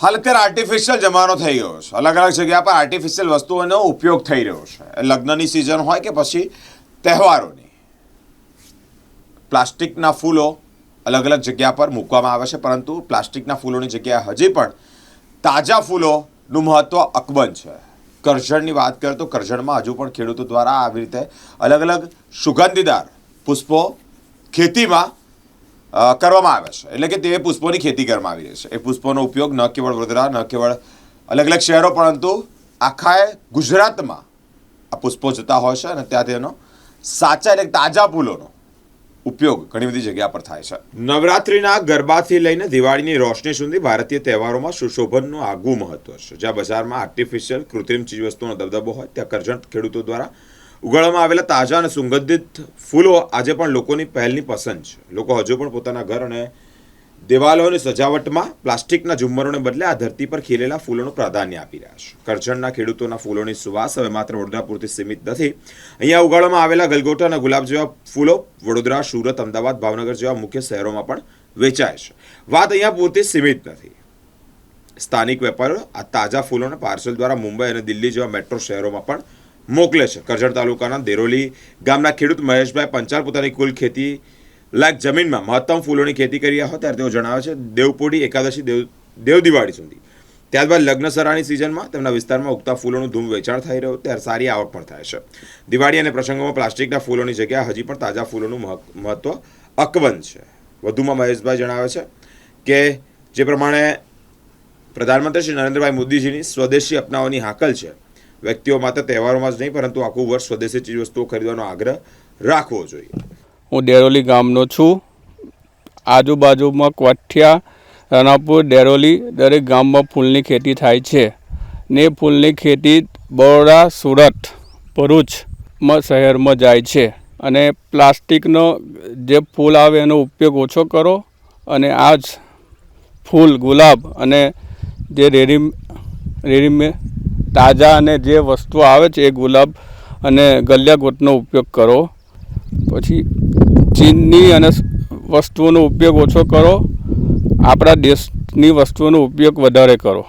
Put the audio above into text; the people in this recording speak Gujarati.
હાલ અત્યારે આર્ટિફિશિયલ જમાનો થઈ ગયો છે. અલગ અલગ જગ્યા પર આર્ટિફિશિયલ વસ્તુઓનો ઉપયોગ થઈ રહ્યો છે. લગ્નની સિઝન હોય કે પછી તહેવારોની. પ્લાસ્ટિકના ફૂલો અલગ અલગ જગ્યા પર મૂકવામાં આવે છે, પરંતુ પ્લાસ્ટિકના ફૂલોની જગ્યાએ હજી પણ તાજા ફૂલોનું મહત્ત્વ અકબંધ છે. કરજણની વાત કરીએ તો કરજણમાં હજુ પણ ખેડૂતો દ્વારા આવી રીતે અલગ અલગ સુગંધીદાર પુષ્પો ખેતીમાં કરવામાં આવે છે. એટલે કે તે પુષ્પોની ખેતી કરવામાં આવી રહી છે. એ પુષ્પોનો ઉપયોગ ન કેવળ વડોદરા, ન કેવળ અલગ અલગ શહેરો, પરંતુ આખા ગુજરાતમાં આ પુષ્પો જતા હોય છે અને ત્યાં તેનો સાચા એટલે તાજા ફૂલોનો ઉપયોગ ઘણી બધી જગ્યા પર થાય છે. નવરાત્રિના ગરબાથી લઈને દિવાળીની રોશની સુધી ભારતીય તહેવારોમાં સુશોભનનું આગવું મહત્વ છે. જ્યાં બજારમાં આર્ટિફિશિયલ કૃત્રિમ ચીજવસ્તુનો દબદબો હોય, ત્યાં કરજણ ખેડૂતો દ્વારા ઉગાડવામાં આવેલા તાજા અને સુગંધિત ફૂલો આજે પણ લોકોની પહેલની પસંદ છે. લોકો હજુ પણ પોતાના ઘર અને દિવાલોની સજાવટમાં પ્લાસ્ટિકના ઝુમ્મરોને બદલે આ ધરતી પર ખીલેલા ફૂલોનું પ્રાધાન્ય આપી રહ્યા છે. કરજણના ખેડૂતોના ફૂલોની સુવાસ હવે માત્ર વડોદરા પૂરતી સીમિત નથી. અહીંયા ઉગાડવામાં આવેલા ગલગોટા અને ગુલાબ જેવા ફૂલો વડોદરા, સુરત, અમદાવાદ, ભાવનગર જેવા મુખ્ય શહેરોમાં પણ વેચાય છે. વાત અહીંયા પૂરતી સીમિત નથી. સ્થાનિક વેપારીઓ આ તાજા ફૂલોને પાર્સલ દ્વારા મુંબઈ અને દિલ્હી જેવા મેટ્રો શહેરોમાં પણ મોકલે છે. કરજણ તાલુકાના દેરોલી ગામના ખેડૂત મહેશભાઈ પંચાલ પોતાની કુલ ખેતી લાયક જમીનમાં મહત્તમ ફૂલોની ખેતી કરી હોય ત્યારે તેઓ જણાવે છે, દેવપોડી એકાદશી દેવ દેવ દિવાળી સુધી ત્યારબાદ લગ્નસરાની સિઝનમાં તેમના વિસ્તારમાં ઉગતા ફૂલોનું ધૂમ વેચાણ થઈ રહ્યું. ત્યારે સારી આવક પણ થાય છે. દિવાળી અને પ્રસંગોમાં પ્લાસ્ટિકના ફૂલોની જગ્યાએ હજી પણ તાજા ફૂલોનું મહત્વ અકબંધ છે. વધુમાં મહેશભાઈ જણાવે છે કે, જે પ્રમાણે પ્રધાનમંત્રી શ્રી નરેન્દ્રભાઈ મોદીજીની સ્વદેશી અપનાવવાની હાકલ છે વ્યક્તિઓ માત્ર તહેવારોમાં જ નહીં, પરંતુ આખું વર્ષ સ્વદેશી ચીજવસ્તુઓ ખરીદવાનો આગ્રહ રાખવો જોઈએ. હું ડેરોલી ગામનો છું. આજુબાજુમાં કોઠિયા, રાણાપુર, ડેરોલી દરેક ગામમાં ફૂલની ખેતી થાય છે ને ફૂલની ખેતી બરોડા, સુરત ભરૂચમાં શહેરમાં જાય છે અને પ્લાસ્ટિકનો જે ફૂલ આવે એનો ઉપયોગ ઓછો કરો અને આ જ ફૂલ, ગુલાબ અને જે રેડી રેડીમે તાજા અને જે વસ્તુ આવે છે એ ગુલાબ અને ગલિયાગોટનો ઉપયોગ કરો. પછી ચીનની અને વસ્તુઓનો ઉપયોગ ઓછો કરો. આપણા દેશની વસ્તુઓનો ઉપયોગ વધારે કરો.